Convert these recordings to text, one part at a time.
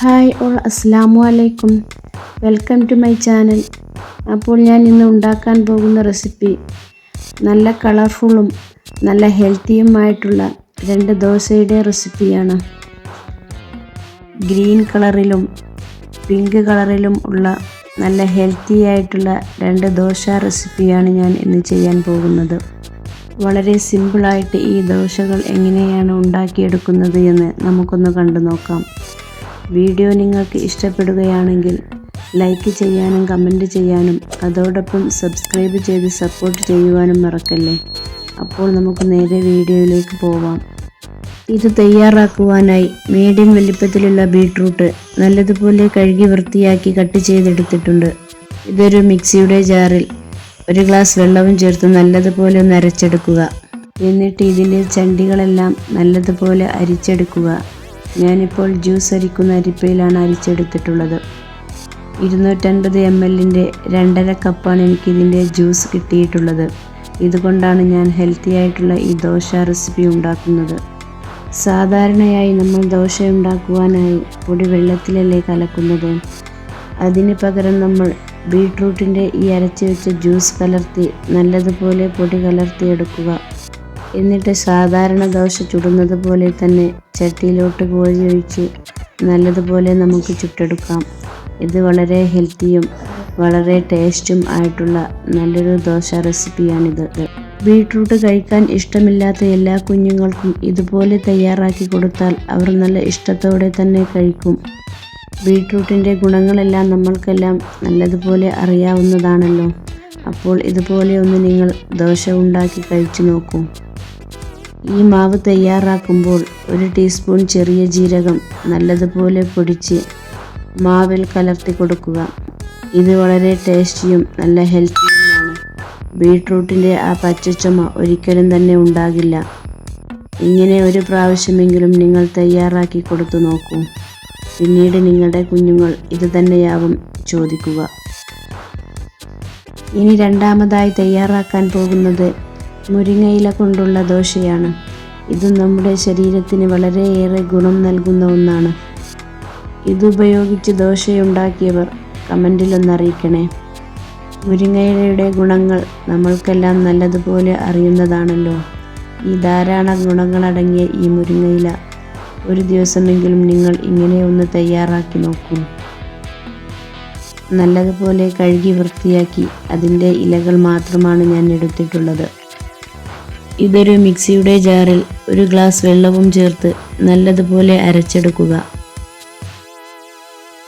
Hi all അസ്സാമു അലൈക്കും. Welcome to my channel. അപ്പോൾ ഞാൻ ഇന്ന് ഉണ്ടാക്കാൻ പോകുന്ന റെസിപ്പി നല്ല കളർഫുള്ളും നല്ല ഹെൽത്തിയുമായിട്ടുള്ള രണ്ട് ദോശയുടെ റെസിപ്പിയാണ്. ഗ്രീൻ കളറിലും പിങ്ക് കളറിലും ഉള്ള നല്ല ഹെൽത്തി ആയിട്ടുള്ള രണ്ട് ദോശ റെസിപ്പിയാണ് ഞാൻ ഇന്ന് ചെയ്യാൻ പോകുന്നത്. വളരെ സിമ്പിളായിട്ട് ഈ ദോശകൾ എങ്ങനെയാണ് ഉണ്ടാക്കിയെടുക്കുന്നത് എന്ന് നമുക്കൊന്ന് കണ്ടു നോക്കാം. വീഡിയോ നിങ്ങൾക്ക് ഇഷ്ടപ്പെടുകയാണെങ്കിൽ ലൈക്ക് ചെയ്യാനും കമന്റ് ചെയ്യാനും അതോടൊപ്പം സബ്സ്ക്രൈബ് ചെയ്ത് സപ്പോർട്ട് ചെയ്യുവാനും മറക്കല്ലേ? അപ്പോൾ നമുക്ക് നേരെ വീഡിയോയിലേക്ക് പോവാം. ഇത് തയ്യാറാക്കുവാനായി മീഡിയം വലിപ്പത്തിലുള്ള ബീട്രൂട്ട് നല്ലതുപോലെ കഴുകി വൃത്തിയാക്കി കട്ട് ചെയ്തെടുത്തിട്ടുണ്ട്. ഇതൊരു മിക്സിയുടെ ജാറിൽ ഒരു ഗ്ലാസ് വെള്ളവും ചേർത്ത് നല്ലതുപോലെ ഒന്ന് അരച്ചെടുക്കുക. എന്നിട്ട് ഇതിന്റെ ചണ്ടികളെല്ലാം നല്ലതുപോലെ അരിച്ചെടുക്കുക. ഞാനിപ്പോൾ ജ്യൂസ് അരിക്കുന്ന അരിപ്പയിലാണ് അരിച്ചെടുത്തിട്ടുള്ളത്. ഇരുന്നൂറ്റൻപത് എം എല്ലിന്റെ രണ്ടര കപ്പാണ് എനിക്കിതിന്റെ ജ്യൂസ് കിട്ടിയിട്ടുള്ളത്. ഇതുകൊണ്ടാണ് ഞാൻ ഹെൽത്തി ആയിട്ടുള്ള ഈ ദോശ റെസിപ്പി ഉണ്ടാക്കുന്നത്. സാധാരണയായി നമ്മൾ ദോശ ഉണ്ടാക്കുവാനായി പൊടി വെള്ളത്തിലല്ലേ കലക്കുന്നത്. അതിന് പകരം നമ്മൾ ബീട്രൂട്ടിന്റെ ഈ അരച്ചു വെച്ച ജ്യൂസ് കലർത്തി നല്ലതുപോലെ പൊടി കലർത്തി എടുക്കുക എന്നിട്ട് സാധാരണ ദോശ ചുടുന്നത് പോലെ തന്നെ ചട്ടിയിലോട്ട് കോഴി ഒഴിച്ച് നല്ലതുപോലെ നമുക്ക് ചുട്ടെടുക്കാം. ഇത് വളരെ ഹെൽത്തിയും വളരെ ടേസ്റ്റും ആയിട്ടുള്ള നല്ലൊരു ദോശ റെസിപ്പിയാണിത്. ബീട്രൂട്ട് കഴിക്കാൻ ഇഷ്ടമില്ലാത്ത എല്ലാ കുഞ്ഞുങ്ങൾക്കും ഇതുപോലെ തയ്യാറാക്കി കൊടുത്താൽ അവർ നല്ല ഇഷ്ടത്തോടെ തന്നെ കഴിക്കും. ബീട്രൂട്ടിന്റെ ഗുണങ്ങളെല്ലാം നമ്മൾക്കെല്ലാം നല്ലതുപോലെ അറിയാവുന്നതാണല്ലോ. അപ്പോൾ ഇതുപോലെ ഒന്ന് നിങ്ങൾ ദോശ ഉണ്ടാക്കി കഴിച്ചു നോക്കൂ. ഈ മാവ് തയ്യാറാക്കുമ്പോൾ ഒരു ടീസ്പൂൺ ചെറിയ ജീരകം നല്ലതുപോലെ പൊടിച്ച് മാവിൽ കലർത്തി കൊടുക്കുക. ഇത് വളരെ ടേസ്റ്റിയും നല്ല ഹെൽത്തിയുമാണ് ബീട്രൂട്ടിന്റെ ആ പച്ചച്ചുമ ഒരിക്കലും തന്നെ ഉണ്ടാകില്ല. ഇങ്ങനെ ഒരു പ്രാവശ്യമെങ്കിലും നിങ്ങൾ തയ്യാറാക്കി കൊടുത്തു നോക്കൂ. പിന്നീട് നിങ്ങളുടെ കുഞ്ഞുങ്ങൾ ഇത് തന്നെയാവും ചോദിക്കുക. ഇനി രണ്ടാമതായി തയ്യാറാക്കാൻ പോകുന്നത് മുരിങ്ങയില കൊണ്ടുള്ള ദോശയാണ്. ഇത് നമ്മുടെ ശരീരത്തിന് വളരെയേറെ ഗുണം നൽകുന്ന ഒന്നാണ്. ഇതുപയോഗിച്ച് ദോശയുണ്ടാക്കിയവർ കമന്റിലൊന്നറിയിക്കണേ മുരിങ്ങയിലയുടെ ഗുണങ്ങൾ നമ്മൾക്കെല്ലാം നല്ലതുപോലെ അറിയുന്നതാണല്ലോ. ഈ ധാരാളം ഗുണങ്ങളടങ്ങിയ ഈ മുരിങ്ങയില. ഒരു ദിവസമെങ്കിലും നിങ്ങൾ ഇങ്ങനെ ഒന്ന് തയ്യാറാക്കി നോക്കൂ. നല്ലതുപോലെ കഴുകി വൃത്തിയാക്കി അതിന്റെ ഇലകൾ മാത്രമാണ് ഞാൻ എടുത്തിട്ടുള്ളത്. ഇതൊരു മിക്സിയുടെ ജാറിൽ ഒരു ഗ്ലാസ് വെള്ളവും ചേർത്ത് നല്ലതുപോലെ അരച്ചെടുക്കുക.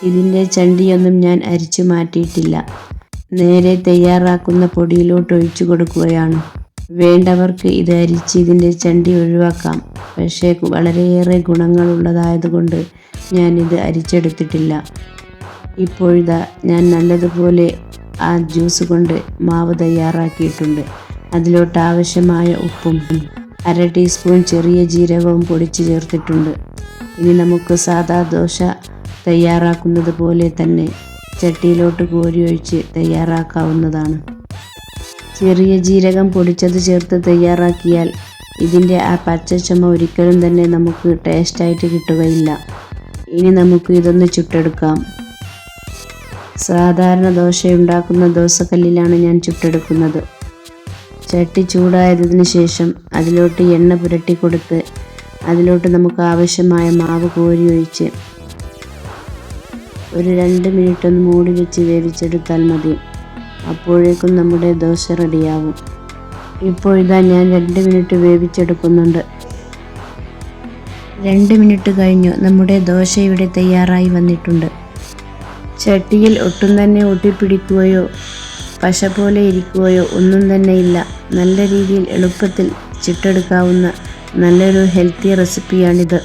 ഇതിന്റെ ചണ്ടിയൊന്നും ഞാൻ അരിച്ചു മാറ്റിയിട്ടില്ല. നേരെ തയ്യാറാക്കുന്ന പൊടിയിലോട്ട് ഒഴിച്ചു കൊടുക്കുകയാണ്. വേണ്ടവർക്ക് ഇത് അരിച്ച് ഇതിന്റെ ചണ്ടി ഒഴിവാക്കാം. പക്ഷേ വളരെയേറെ ഗുണങ്ങളുള്ളതായതുകൊണ്ട് ഞാനിത് അരിച്ചെടുത്തിട്ടില്ല. ഇപ്പോഴിതാ ഞാൻ നല്ലതുപോലെ ആ ജ്യൂസ് കൊണ്ട് മാവ് തയ്യാറാക്കിയിട്ടുണ്ട്. അതിലോട്ട് ആവശ്യമായ ഉപ്പും അര ടീസ്പൂൺ ചെറിയ ജീരകവും പൊടിച്ച് ചേർത്തിട്ടുണ്ട്. ഇനി നമുക്ക് സാദാ ദോശ തയ്യാറാക്കുന്നത് പോലെ തന്നെ ചട്ടിയിലോട്ട് കോരി ഒഴിച്ച് തയ്യാറാക്കാവുന്നതാണ്. ചെറിയ ജീരകം പൊടിച്ചത് ചേർത്ത് തയ്യാറാക്കിയാൽ ഇതിന്റെ ആ പച്ച ചുമ ഒരിക്കലും തന്നെ നമുക്ക് ടേസ്റ്റായിട്ട് കിട്ടുകയില്ല. ഇനി നമുക്ക് ഇതൊന്ന് ചുട്ടെടുക്കാം. സാധാരണ ദോശ ഉണ്ടാക്കുന്ന ദോശക്കല്ലിലാണ് ഞാൻ ചുട്ടെടുക്കുന്നത്. ചട്ടി ചൂടായതിനു ശേഷം അതിലോട്ട് എണ്ണ പുരട്ടി കൊടുത്ത് അതിലോട്ട് നമുക്ക് ആവശ്യമായ മാവ് കോരി ഒഴിച്ച് ഒരു രണ്ട് മിനിറ്റ് ഒന്ന് മൂടി വെച്ച് വേവിച്ചെടുത്താൽ മതി. അപ്പോഴേക്കും നമ്മുടെ ദോശ റെഡിയാവും. ഇപ്പോൾ ഇതാ ഞാൻ രണ്ട് മിനിറ്റ് വേവിച്ചെടുക്കുന്നുണ്ട്. രണ്ട് മിനിറ്റ് കഴിഞ്ഞു. നമ്മുടെ ദോശ ഇവിടെ തയ്യാറായി വന്നിട്ടുണ്ട്. ചട്ടിയിൽ ഒട്ടും തന്നെ ഒട്ടിപ്പിടിക്കുകയോ പശ പോലെ ഇരിക്കുകയോ ഒന്നും ഇല്ല. നല്ല രീതിയിൽ എളുപ്പത്തിൽ ചിട്ടെടുക്കാവുന്ന നല്ലൊരു ഹെൽത്തി റെസിപ്പിയാണിത്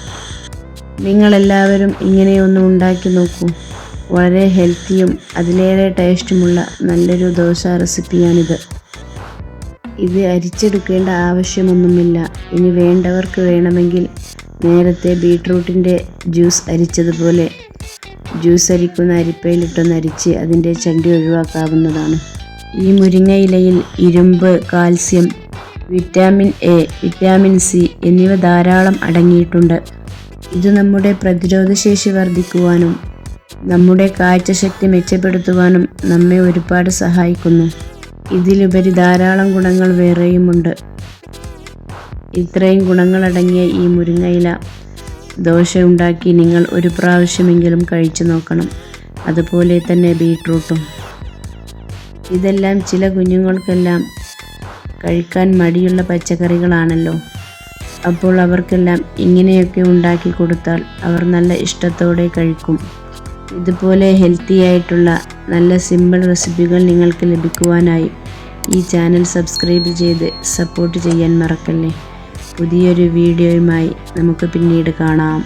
നിങ്ങളെല്ലാവരും ഇങ്ങനെയൊന്ന് ഉണ്ടാക്കി നോക്കൂ. വളരെ ഹെൽത്തിയും അതിലേറെ ടേസ്റ്റുമുള്ള നല്ലൊരു ദോശ റെസിപ്പിയാണിത് ഇത് അരിച്ചെടുക്കേണ്ട ആവശ്യമൊന്നുമില്ല. ഇനി വേണ്ടവർക്ക് വേണമെങ്കിൽ നേരത്തെ ബീട്രൂട്ടിന്റെ ജ്യൂസ് അരിച്ചതുപോലെ ജ്യൂസ് അരിക്കുന്ന അരിപ്പയിലിട്ടൊന്ന് അരിച്ച് അതിന്റെ ചണ്ടി ഒഴിവാക്കാവുന്നതാണ്. ഈ മുരിങ്ങയിലയിൽ ഇരുമ്പ് calcium vitamin A vitamin C എന്നിവ ധാരാളം അടങ്ങിയിട്ടുണ്ട്. ഇത് നമ്മുടെ പ്രതിരോധശേഷി വർദ്ധിക്കുവാനും നമ്മുടെ കാഴ്ചശക്തി മെച്ചപ്പെടുത്തുവാനും നമ്മെ ഒരുപാട് സഹായിക്കുന്നു. ഇതിലുപരി ധാരാളം ഗുണങ്ങൾ വേറെയുമുണ്ട്. ഇത്രയും ഗുണങ്ങളടങ്ങിയ ഈ മുരിങ്ങയില ദോശ ഉണ്ടാക്കി നിങ്ങൾ ഒരു പ്രാവശ്യമെങ്കിലും കഴിച്ചു നോക്കണം. അതുപോലെ തന്നെ ബീട്രൂട്ടും. ഇതെല്ലാം ചില കുഞ്ഞുങ്ങൾക്കെല്ലാം കഴിക്കാൻ മടിയുള്ള പച്ചക്കറികളാണല്ലോ. അപ്പോൾ അവർക്കെല്ലാം ഇങ്ങനെയൊക്കെ ഉണ്ടാക്കി കൊടുത്താൽ അവർ നല്ല ഇഷ്ടത്തോടെ കഴിക്കും. ഇതുപോലെ ഹെൽത്തി ആയിട്ടുള്ള നല്ല സിമ്പിൾ റെസിപ്പികൾ നിങ്ങൾക്ക് ലഭിക്കുവാനായി ഈ ചാനൽ സബ്സ്ക്രൈബ് ചെയ്ത് സപ്പോർട്ട് ചെയ്യാൻ മറക്കല്ലേ. പുതിയൊരു വീഡിയോയുമായി നമുക്ക് പിന്നീട് കാണാം.